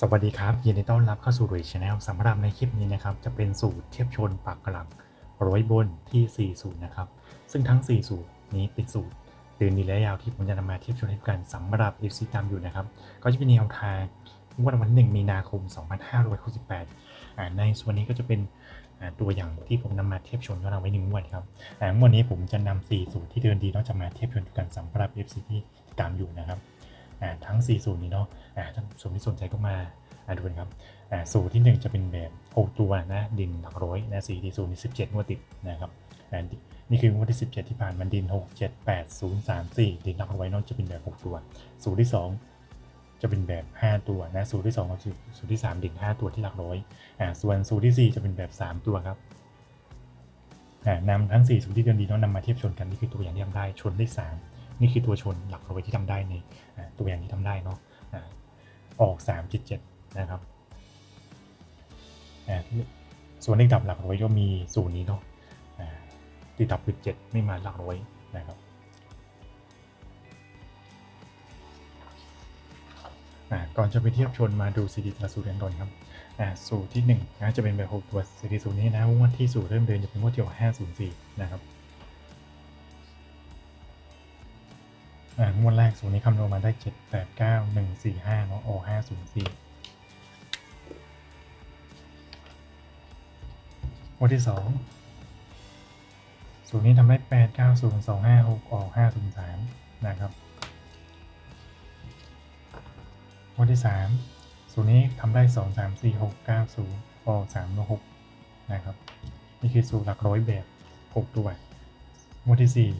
สวัสดีครับ ยินดีต้อนรับเข้าสู่รุยชาแนลสำหรับในคลิปนี้นะครับ จะเป็นสูตรเทียบชนปากกลังร้อยบนที่ 4 สูตรนะครับ ซึ่งทั้ง 4 สูตรนี้เป็นสูตรเดินดีและยาวที่ผมจะนำมาเทียบชนให้กันสำหรับ FC ตามอยู่นะครับ ก็จะเป็นแนวทางงวดวัน1มีนาคม 2568อ่าในส่วนนี้ก็จะเป็นตัวอย่างที่ผมนำมาเทียบชนก็นำไว้หนึ่งงวดครับอ่วดนี้ผมจะนำ4สูตรที่เดินดีนอกจากมาเทียบชนกันสำหรับ FC ที่ตามอยู่นะครับ ทั้ง 4 สูตรนี้เนาะอ่าท่านผู้ชมที่สนใจก็มาอ่าดูนะครับอ่าสูตรที่ 1 จะเป็นแบบ6ตัวนะดินหลักร้อยนะสีที่สูตรนี้17งวดติดนะครับอ่านี่คืองวดที่ 17 ที่ผ่านมันดิน 6 7 8 0 3 4ดินหลักร้อยเนอกจะเป็นแบบ 6 ตัว สูตรที่ 2 จะเป็นแบบ 5 ตัวนะสูตรที่2กับสูตรที่ 3 ดิน 5 ตัวที่หลักร้อยอ่าส่วนสูตรที่ 4 จะเป็นแบบ 3 ตัวครับนำทั้ง4สูตรที่เดินดีเนาะนำมาเทียบชนกันนี่คือตัวอย่างที่ทำได้ชนได้ 3 นี่คือตัวชนหลักร้อยที่ทำได้ในตัวอย่างที่ทำได้เนาะอ่าอก 3 7 นะครับส่วนเลขดับหลักร้อยก็มีสูตรนี้เนาะติดดับคือเจ็ดไม่มาหลักร้อยนะครับก่อนจะไปเทียบชนมาดูซีดีละสูตรกันก่อนครับสูตรที่หนึ่งนะจะเป็นแบบหกตัวซีดีสูตรนี้นะงวดที่สูตรเริ่มเดินจะเป็นงวดที่ห้าศูนย์สี่นะครับ งวดแรกสูตรนี้คำนวณมาได้เจ็ดแปดเก้าหนึ่งสี่ห้าเนาะอห้าศูนย์สี่งวดที่สองสูตรนี้ทำได้แปดเก้าศูนย์สองห้าหกออกห้าศูนย์สามนะครับงวดที่สามสูตรนี้ทำได้สองสามสี่หกเก้าศูนย์ออกสามหกนะครับ นี่คือสูตรหลักร้อยแบบหกตัวงวดที่สี่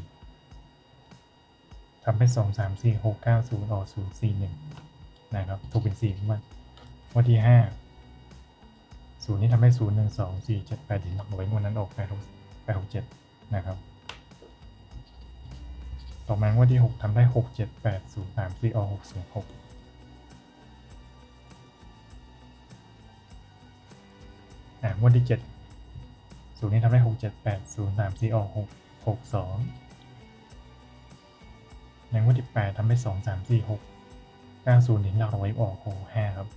ทำได้สองสามสี่หกเก้าศูนย์ออกศูนย์สี่หนึ่งนะครับถูกเป็นสี่งวดงวดที่ห้าศูนย์นี้ทำให้ศูนย์หนึ่งสองสี่เจ็ดแปดถึงหลักร้อยงวดนั้นออกแปดหกแปดหกเจ็ดนะครับ ต่อมางวดที่หกทำได้หกเจ็ดแปดศูนย์สามสี่ออกหกศูนย์หกอ่างวดที่เจ็ดศูนย์นี้ทำได้หกเจ็ดแปดศูนย์สามสี่ออกหกหกสอง ในงวดที่แปดทำได้สองสามสี่หกเก้าศูนย์ถึงหลักร้อยออกหกห้าครับ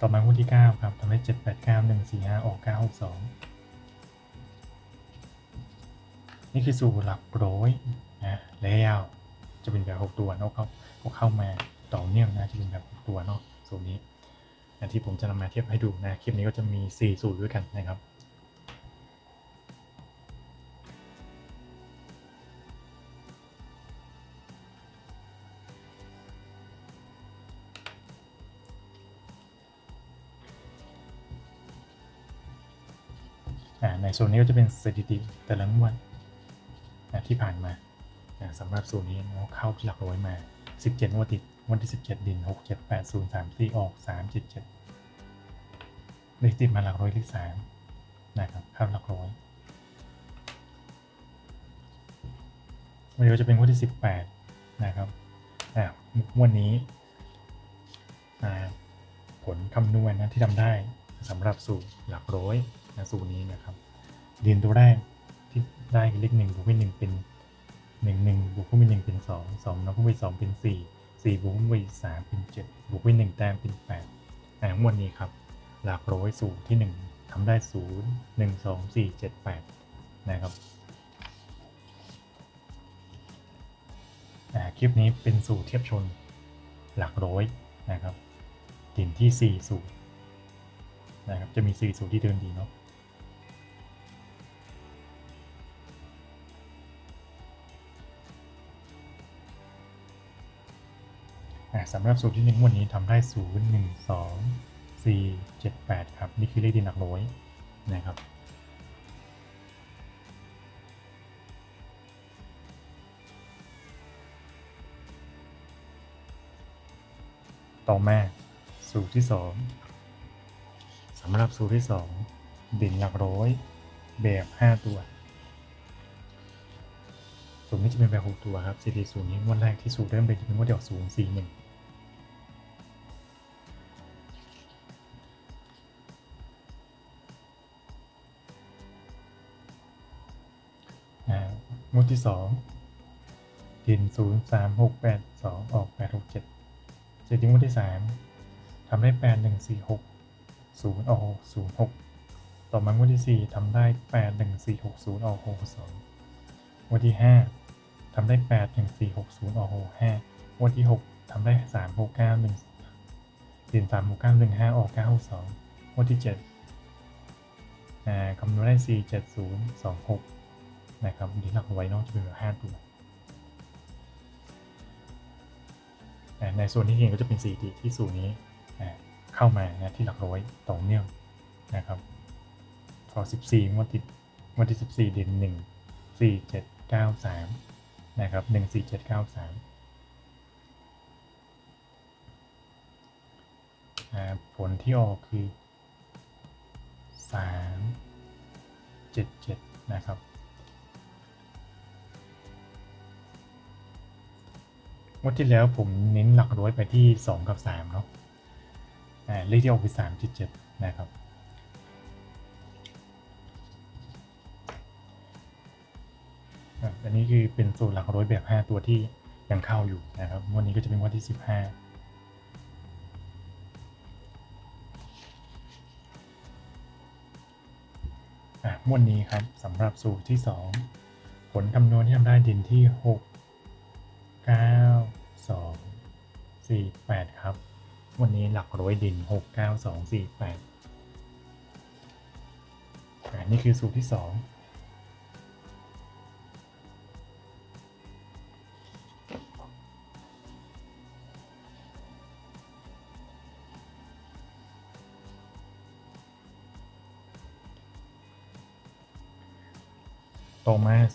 ต่อมางวดที่9ครับทำให้7 8 9 1 4 5ออก9 6 2นี่คือสูตรหลักร้อยนะแล้วจะเป็นแบบ6ตัวเนาะเขาเขาเข้ามาต่อเนื่องนะจะเป็นแบบ6ตัวเนาะสูตรนี้นที่ผมจะนำมาเทียบให้ดูนะคลิปนี้ก็จะมี 4 สูตรด้วยกันนะครับ ส่วนนี้ก็จะเป็นสถิติแต่ละงวดนะที่ผ่านมานะสำหรับส่วนนี้เราเข้าที่หลักร้อยมา 17งวดติดงวดที่ 17 ดิน 6 7 8 0 3 4 ออก 3 7 7เลขติดมาหลักร้อยเลข3นะครับเข้าหลักร้อยวันนี้ก็จะเป็นงวดที่ 18 นะครับอ่างวดนี้ผลคำนวณนะที่ทำได้สำหรับสูตรหลักร้อยนะสูตรนี้นะครับ ดินตัวแรกที่ได้เลขหนึ่งบวกด้วยหนึ่งเป็นหนึ่งหนึ่งบวกด้วยหนึ่งเป็นสองสองนับด้วยสองเป็นสี่สี่บวกด้วยสามเป็นเจ็ดบวกด้วยหนึ่งแต้มเป็นแปดอ่าทั้งหมดนี้ครับหลักร้อยสูตรที่หนึ่งทำได้ศูนย์หนึ่งสองสี่เจ็ดแปดนะครับคลิปนี้เป็นสูตรเทียบชนหลักร้อยนะครับดินที่สี่สูตรนะครับจะมีสี่สูตรที่เดินดีเนาะ สำหรับสูตรที่หนึ่งวันนี้ทำได้ 0 1 2 4 7 8 ครับ นี่คือเลขดินหลักร้อยนะครับต่อมาสูตรที่ 2สำหรับสูตรที่ 2 ดินหลักร้อยแบบ 5 ตัว สูตรนี้จะเป็นแบบ6ตัวครับซีดีสูตรนี้งวันแรกที่สูตรเริ่มเดินจะเป็นงวดเดียวศูนย์สี่หนึ่งงวดที่สองดินศูนย์สามหกแปดสองออกแปดหกเจ็ดเจ็ดทิ้งวันที่สามทำได้แปดหนึ่งสี่หกศูนย์ออกศูนย์หกต่อมางวดที่สี่ทำได้แปดหนึ่งสี่หกศูนย์ออกหกสองวันที่ห้า ทำได้แปดหนึ่งสี่หกศูนย์ออกหกห้าวันที่หกทำได้สามหกเก้าหนึ่งเด่สามหกเก้าหนึ่งห้าออกเก้าหกสองวันที่เจ็ดอ่าคำนวณได้สี่เจ็ดศูนย์สองหกนะครับดีหลักไว้นอกจะเป็นแบบห้าตัวในส่วนที่เห็นก็จะเป็นสีดีที่สูตรนี้เข้ามานะที่หลักร้อยต่อเนื่องนะครับพอ14งวดติดงวดที่ 14 เด่น1 4 7 9 3 นะครับ1 4 7 9 3อ่าผลที่ออกคือ3 7 7นะครับงวดที่แล้วผมเน้นหลักร้อยไปที่ 2 กับ 3 เนาะอ่าเลขที่ออกคือ3 7 7 นะครับ อันนี้คือเป็นสูตรหลักร้อยแบบ 5 ตัวที่ยังเข้าอยู่นะครับวันนี้ก็จะเป็นวันที่ 15อะวดนี้ครับสำหรับสูตรที่ 2 ผลคำนวณที่ทำได้ดินที่ 6 9 2 4 8 ครับ วันนี้หลักร้อยดิน 6 9 2 4 8อันนี้คือสูตรที่ 2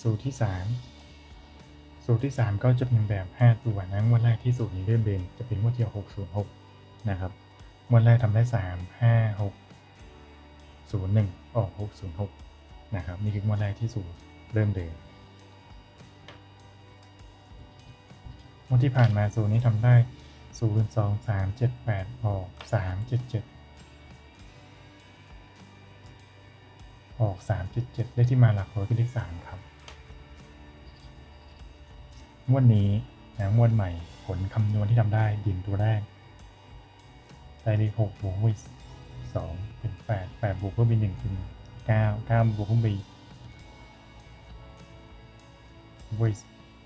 สูตรที่ 3 สูตรที่ 3 ก็จะเป็นแบบ 5 ตัวนะงวดแรกที่สูตรนี้เริ่มเดินจะเป็นงวดเดียว606 นะครับงวดแรกทำได้ 3 5 6 0 1 ออก 606 นะครับ นี่คืองวดแรกที่สูตรเริ่มเดินงวดที่ผ่านมาสูตรนี้ทำได้ 0 2 3 7 8 ออก 3 7 7ออก 3.7เลขที่มาหลักร้อยคือเลข3ครับ งวดนี้นะงวดใหม่ผลคำนวณที่ทำได้ดินตัวแรกได้เลข6บวกด้วย2เป็น8 8บวกเพิ่มไป1เป็น9 9บวกเพิ่มไปด้วย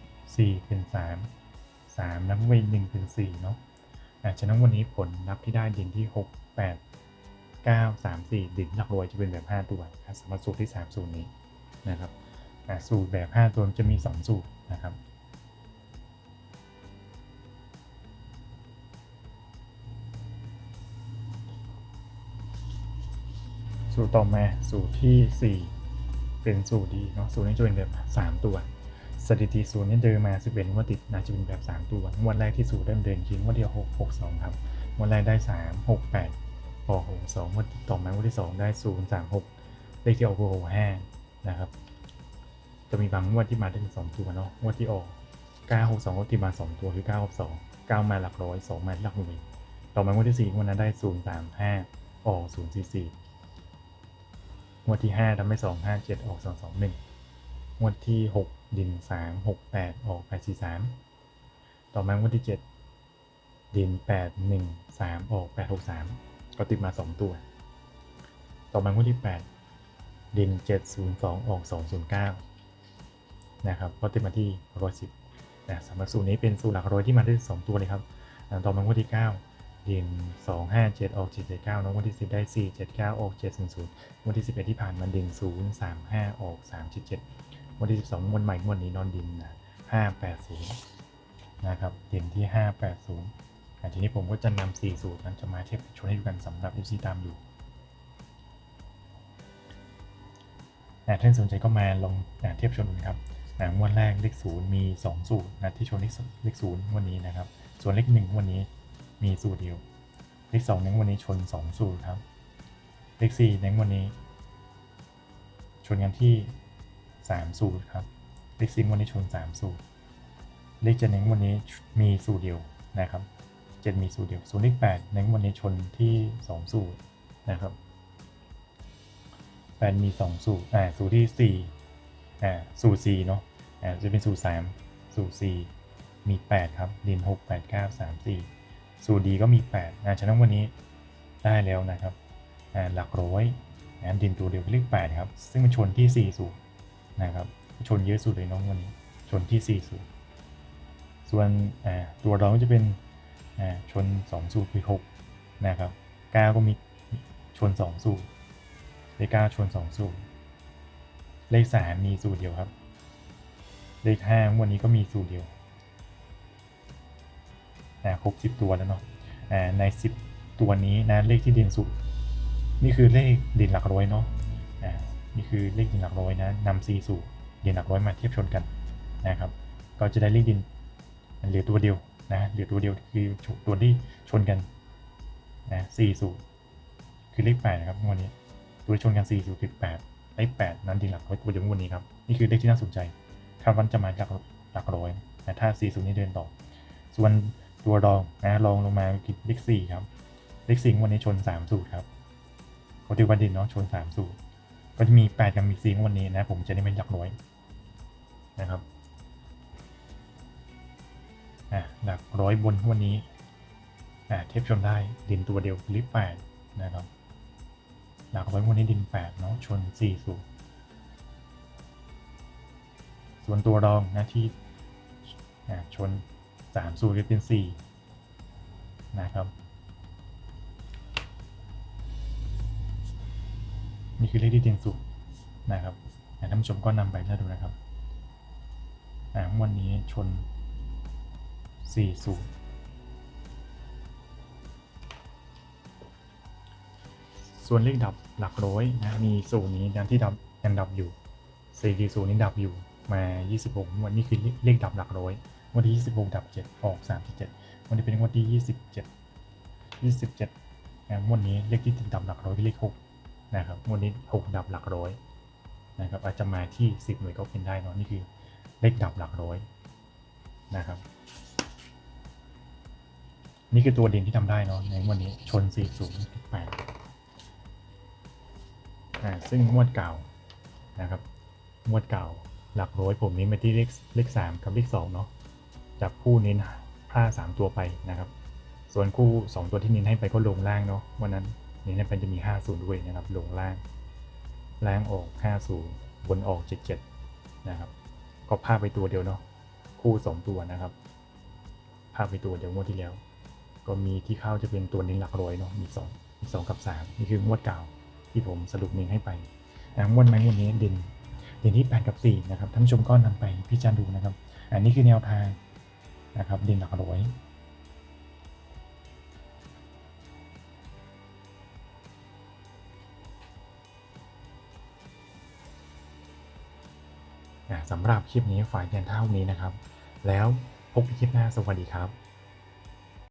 4เป็น3 3นับไป1เป็น4เนาะอะฉะนั้นวันนี้ผลนับที่ได้ดินที่6 8 9 3 4ดินหลักรวยจะเป็นแบบ5ตัวนะครับสำหรับสูตรที่3สูตรนี้นะครับอะสูตรแบบ5ตัวจะมี2สูตรนะครับ สูตรต่อมาสูตรที่ 4 เป็นสูตรดีเนาะสูตรนี้จะเป็นแบบ 3 ตัว สถิติสูตรนี้เดินมา11งวดติดนะจะเป็นแบบ 3 ตัวงวดแรกที่สูตรเริ่มเดินคืองวดเดียว6 6 2ครับงวดแรกได้ 3 6 8ออก6 2งวดต่อมางวดที่ 2 ได้ 0 3 6เลขที่ออกคือ6 5นะครับจะมีบางงวดที่มาได้ถึง2ตัวเนาะงวดที่ออก9 6 2งวดที่มา 2 ตัวคือ9 6 2 9 มาหลักร้อย2มาหลักหน่วยต่อมางวดที่4งวดนั้นได้ 0 3 5ออก0 4 4 งวดที่ 5ทำให้ 2 5 7 ออก 2 2 1 งวดที่ 6 ดิน 3 6 8 ออก 8 4 3 ต่อมางวดที่ 7 ดิน 8 1 3 ออก 8 6 3 ก็ติดมา 2 ตัว ต่อมางวดที่ 8 ดิน 7 0 2 ออก 2 0 9 นะครับ ก็ติดมาที่110นะสำหรับสูตรนี้เป็นสูตรหลักร้อยที่มาได้ 2 ตัวเลยครับ ต่อมางวดที่ 9 ดิน2 5 7ออก7 7 9น้องวันที่ 10 ได้ 4 7 9ออก7 0 0วันที่ 11 ที่ผ่านมาดิน0 3 5ออก3 7 7วันที่ 12วันใหม่วันนี้นอนดินนะ5 8 0นะครับดินที่ 5 8 0อะทีนี้ผมก็จะนำ4สูตรนั้นจะมาเทียบชนให้ดูกันสำหรับ FC ตามอยู่นะท่านสนใจก็มาลองนะเทียบชนดูนครับนะงวดแรกเลขศูนย์มี 2 สูตรนะที่ชนเลขเลขศูนย์วันนี้นะครับ ส่วนเลขหนึ่งวันนี้ มีสูตรเดียว เลขสองในวันนี้ชน 2 สูตรครับ เลขสี่ในวันนี้ ชนกันที่ 3 สูตรครับ เลขสี่วันนี้ชน 3 สูตร เลขเจ็ดในวันนี้มีสูตรเดียวนะครับเจ็ดมีสูตรเดียวส่วนเลขแปดในวันนี้ชนที่ 2 สูตรนะครับแปดมี 2 สูตรอ่าสูตรที่4อ่าสูตร4เนาะอ่าจะเป็นสูตร3สูตร4มี 8 ครับดิน6 8 9 3 4 สูตรดีก็มี8นะฉะนั้นวันนี้ได้แล้วนะครับหลักร้อยนะดินตัวเดียวคือเลข8ครับ ซึ่งมันชนที่4สูตรนะครับ ชนเยอะสุดเลยน้องวันนี้ ชนที่4สูตรส่วนตัวรองก็จะเป็นชน 2 สูตรคือ6นะครับ9ก็มีชน 2 สูตร เลข9ชน 2 สูตร เลข3มีสูตรเดียวครับ เลข5วันนี้ก็มีสูตรเดียว ครบ 10 ตัวแล้วเนาะใน 10 ตัวนี้นะเลขที่เด่นสุด นี่คือเลขเด่นหลักร้อยเนาะอ่านี่คือเลขเด่นหลักร้อยนะนำ4สูตรเด่นหลักร้อยมาเทียบชนกันนะครับ ก็จะได้เลขเด่นเหลือตัวเดียวนะเหลือตัวเดียวคือตัวที่ชนกันนะ4สูตรคือเลข8นะครับวันนี้ ตัวที่ชนกัน4สูตรคือ8เลข8นั้นด่นหลักร้อยตัวเดียววันนี้ครับนี่คือเลขที่น่าสนใจคาดว่าจะมาจากหลักร้อยนะถ้า4สูตรนี้เดินต่อ ส่วน ตัวรองนะรองลงมาคือเลข4ครับเลข4วันนี้ชน3สูตรครับปกติวันด่นเนาะชน3สูตร ก็จะมี8กับมี4วันนี้นะ ผมจะได้เป็นหลักร้อยนะครับอะหลักร้อยบนวันนี้อะเทียบชนได้ดินตัวเดียวลิป8นะครับหลักร้อยวันนี้ดิน8เนาะชน4สูตรส่วนตัวรองนะที่ชน 3สูตรก็เป็น 4 นะครับ นี่คือเลขที่เด่นสุดนะครับท่านผู้ชมก็นำไปเลือกดูนะครับวันนี้ชน4สูตรส่วนเลขดับหลักร้อยนะมีสูตรนี้นะที่ดับยังดับอยู่4กี่สูตรนี้ดับอยู่มา 26วันนี้คือเลขดับหลักร้อย วันที่26ดับ7ออก37วันนี้เป็นวันที่ 27 27นะวันนี้เลขที่ติดดับหลักร้อยเลข6นะครับวันนี้ 6 ดับหลักร้อยนะครับอาจจะมาที่ 10หน่วยก็เป็นได้นอะนี่คือเลขดับหลักร้อยนะครับนี่คือตัวเด่นที่ทำได้เนาะในวันนี้ชน 40 8อ่าซึ่งงวดเก่านะครับงวดเก่าหลักร้อยผมนี้มาที่เลขเลข3กับเลข2เนาะ จับคู่เน้นพลาด3ตัวไปนะครับ ส่วนคู่ 2 ตัวที่เน้นให้ไปก็ลงล่างเนาะวันนั้นเน้นให้ไปจะมี 50 ด้วยนะครับ ลงล่าง ล่างออก 50 บนออก 77 นะครับ ก็พลาดไปตัวเดียวเนาะคู่ 2 ตัวนะครับพลาดไปตัวเดียวงวดที่แล้ว ก็มีที่เข้าจะเป็นตัวเน้นหลักร้อยเนาะมีสองมีสองกับสามนี่คืองวดเก่าที่ผมสรุปเน้นให้ไปนะงวดไหมงวดนี้เด่นเด่นที่แปดกับสี่นะครับท่านผู้ชมก็นำไปพิจารณาดูนะครับ อันนี้คือแนวทาง นะครับดินหลักร้อยสำหรับคลิปนี้ฝ่ายเพียงเท่านี้นะครับ แล้วพบกันคลิปหน้าสวัสดีครับ